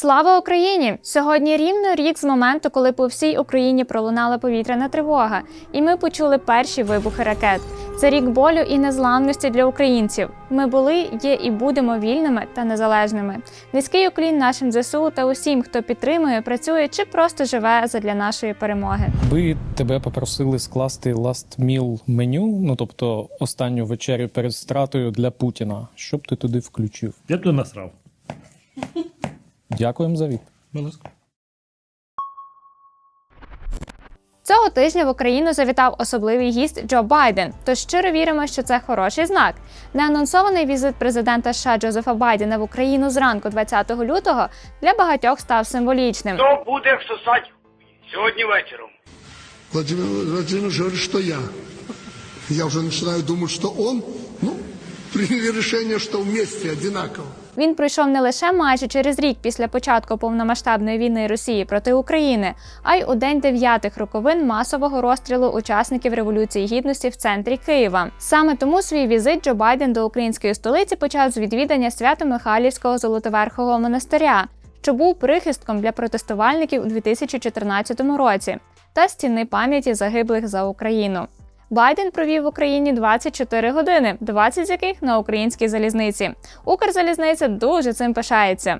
Слава Україні! Сьогодні рівно рік з моменту, коли по всій Україні пролунала повітряна тривога, і ми почули перші вибухи ракет. Це рік болю і незламності для українців. Ми були, є і будемо вільними та незалежними. Низький уклін нашим ЗСУ та усім, хто підтримує, працює чи просто живе задля нашої перемоги. Би тебе попросили скласти last meal меню, ну тобто останню вечерю перед стратою для Путіна. Що б ти туди включив? Я б туди насрав. Дякуємо за від. Будь ласка. Цього тижня в Україну завітав особливий гість Джо Байден. Тож щиро віримо, що це хороший знак. Неанонсований візит президента США Джозефа Байдена в Україну зранку 20 лютого для багатьох став символічним. Хто буде всосать сьогодні вечором? Владимир Владимирович говорит, что я. Я уже начинаю думать, что он, ну, приняли решение, что вместе одинаково. Він прийшов не лише майже через рік після початку повномасштабної війни Росії проти України, а й у день дев'ятих роковин масового розстрілу учасників революції гідності в центрі Києва. Саме тому свій візит Джо Байден до української столиці почав з відвідання Свято-Михайлівського Золотоверхового монастиря, що був прихистком для протестувальників у 2014 році, та стіни пам'яті загиблих за Україну. Байден провів в Україні 24 години, 20 з яких на українській залізниці. Укрзалізниця дуже цим пишається.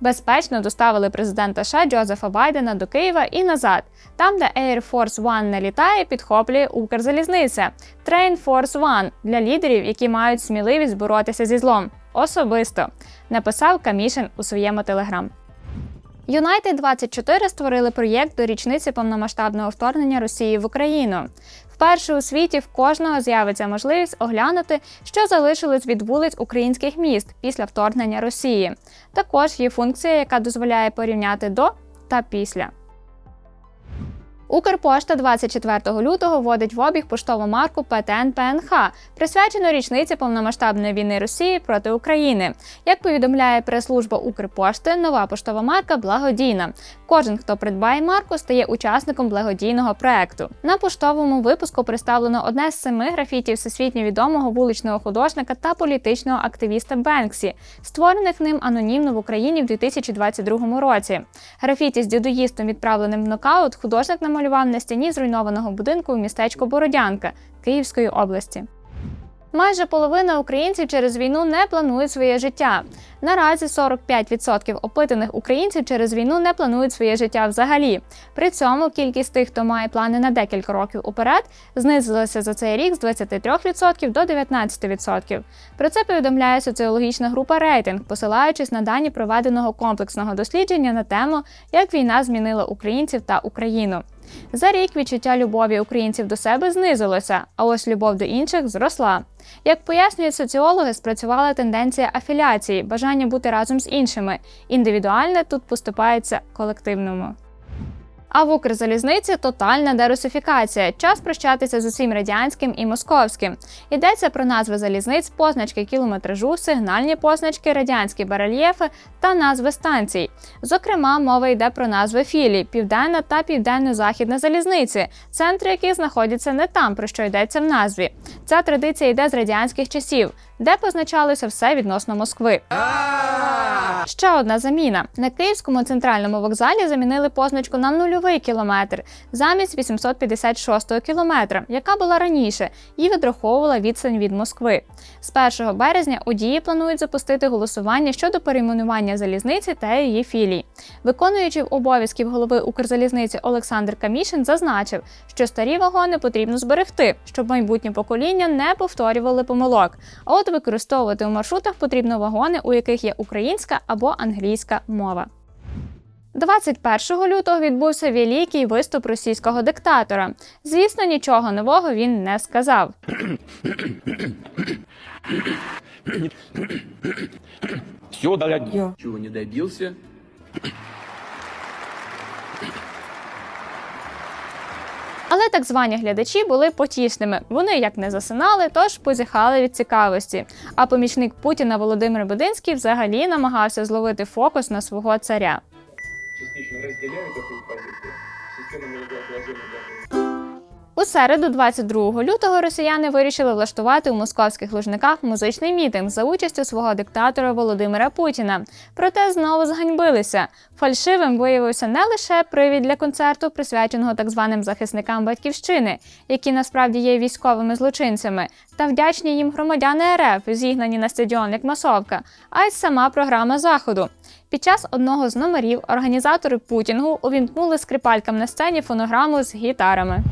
Безпечно доставили президента США Джозефа Байдена до Києва і назад. Там, де Air Force One не літає, підхоплює Укрзалізниця. Train Force One для лідерів, які мають сміливість боротися зі злом. Особисто написав Камішин у своєму телеграм. United 24 створили проєкт до річниці повномасштабного вторгнення Росії в Україну. Вперше у світі в кожного з'явиться можливість оглянути, що залишилось від вулиць українських міст після вторгнення Росії. Також є функція, яка дозволяє порівняти до та після. Укрпошта 24 лютого вводить в обіг поштову марку ПТН ПНХ, присвячену річниці повномасштабної війни Росії проти України. Як повідомляє прес-служба Укрпошти, нова поштова марка благодійна. Кожен, хто придбає марку, стає учасником благодійного проекту. На поштовому випуску представлено одне з семи графітів всесвітньо відомого вуличного художника та політичного активіста Бенксі, створених ним анонімно в Україні в 2022 році. Графіті з дюдоїстом, відправленим в нокаут, художник намалював на стіні зруйнованого будинку у містечку Бородянка Київської області. Майже половина українців через війну не планують своє життя. Наразі 45% опитаних українців через війну не планують своє життя взагалі. При цьому кількість тих, хто має плани на декілька років уперед, знизилася за цей рік з 23% до 19%. Про це повідомляє соціологічна група Рейтинг, посилаючись на дані проведеного комплексного дослідження на тему, як війна змінила українців та Україну. За рік відчуття любові українців до себе знизилося, а ось любов до інших зросла. Як пояснюють соціологи, спрацювала тенденція афіліації, бажання бути разом з іншими. Індивідуальне тут поступається колективному. А в Укрзалізниці тотальна дерусифікація. Час прощатися з усім радянським і московським. Йдеться про назви залізниць, позначки кілометражу, сигнальні позначки, радянські барельєфи та назви станцій. Зокрема, мова йде про назви філій, південна та південно-західна залізниці, центри яких знаходяться не там, про що йдеться в назві. Ця традиція йде з радянських часів, де позначалося все відносно Москви. Ще одна заміна. На Київському центральному вокзалі замінили позначку на нульовий кілометр замість 856 кілометра, яка була раніше, і відраховувала відстань від Москви. З 1 березня у дії планують запустити голосування щодо перейменування залізниці та її філій. Виконуючий обов'язків голови Укрзалізниці Олександр Камішин зазначив, що старі вагони потрібно зберегти, щоб майбутні покоління не повторювали помилок. А от використовувати у маршрутах потрібно вагони, у яких є українська або англійська мова. 21 лютого відбувся великий виступ російського диктатора. Звісно, нічого нового він не сказав. Все Чого чего не добился. Але так звані глядачі були потішними. Вони як не засинали, тож позіхали від цікавості. А помічник Путіна Володимир Будинський взагалі намагався зловити фокус на свого царя. частично разделяю таку позицію. Система налогообложения даже У середу, 22 лютого, росіяни вирішили влаштувати у московських лужниках музичний мітинг за участю свого диктатора Володимира Путіна. Проте знову зганьбилися. Фальшивим виявився не лише привід для концерту, присвяченого так званим захисникам батьківщини, які насправді є військовими злочинцями, та вдячні їм громадяни РФ, зігнані на стадіон як масовка, а й сама програма заходу. Під час одного з номерів організатори путінгу увімкнули скрипалькам на сцені фонограму з гітарами.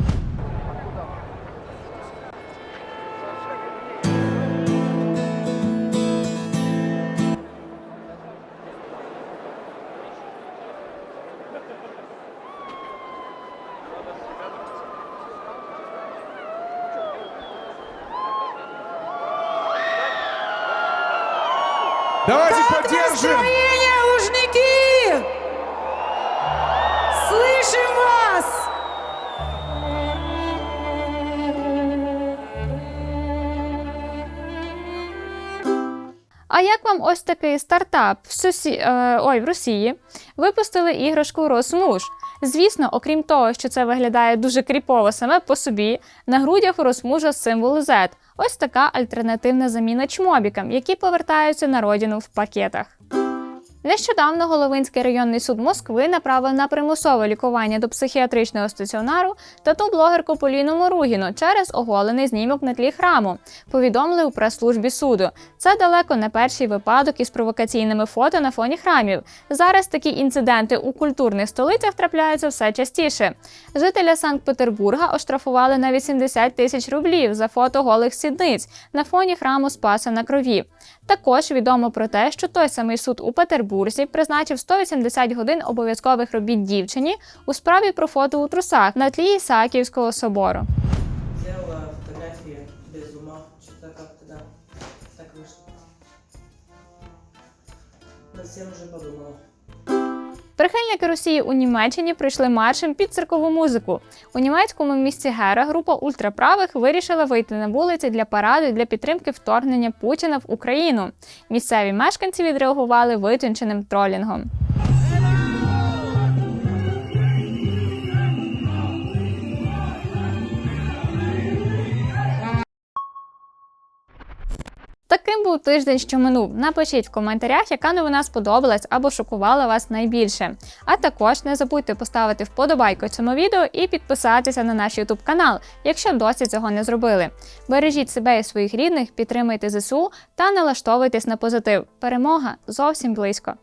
Давайте поддержим! Настроение, лужники! Слышим вас! А як вам ось такий стартап в Сусі... е, ой, в Росії? Випустили іграшку Росмуш. Звісно, окрім того, що це виглядає дуже кріпово саме по собі, на грудях у Росмужа символ Z. Ось така альтернативна заміна чмобікам, які повертаються на родину в пакетах. Нещодавно Головинський районний суд Москви направив на примусове лікування до психіатричного стаціонару тату блогерку Поліну Моругіну через оголений знімок на тлі храму. Повідомили у прес-службі суду. Це далеко не перший випадок із провокаційними фото на фоні храмів. Зараз такі інциденти у культурних столицях трапляються все частіше. Жителя Санкт-Петербурга оштрафували на 80 тисяч рублів за фото голих сідниць на фоні храму Спаса на крові. Також відомо про те, що той самий суд у Петербурзі призначив 180 годин обов'язкових робіт дівчині у справі про фото у трусах на тлі Ісааківського собору. делала фотографія без ума. Что-то да, так вийшло. Над всем вже подумала. Прихильники Росії у Німеччині прийшли маршем під циркову музику. У німецькому місті Гера група ультраправих вирішила вийти на вулиці для параду для підтримки вторгнення Путіна в Україну. Місцеві мешканці відреагували витонченим тролінгом. Таким був тиждень, що минув. Напишіть в коментарях, яка новина сподобалась або шокувала вас найбільше. А також не забудьте поставити вподобайку цьому відео і підписатися на наш YouTube канал, якщо досі цього не зробили. Бережіть себе і своїх рідних, підтримуйте ЗСУ та налаштовуйтесь на позитив. Перемога зовсім близько.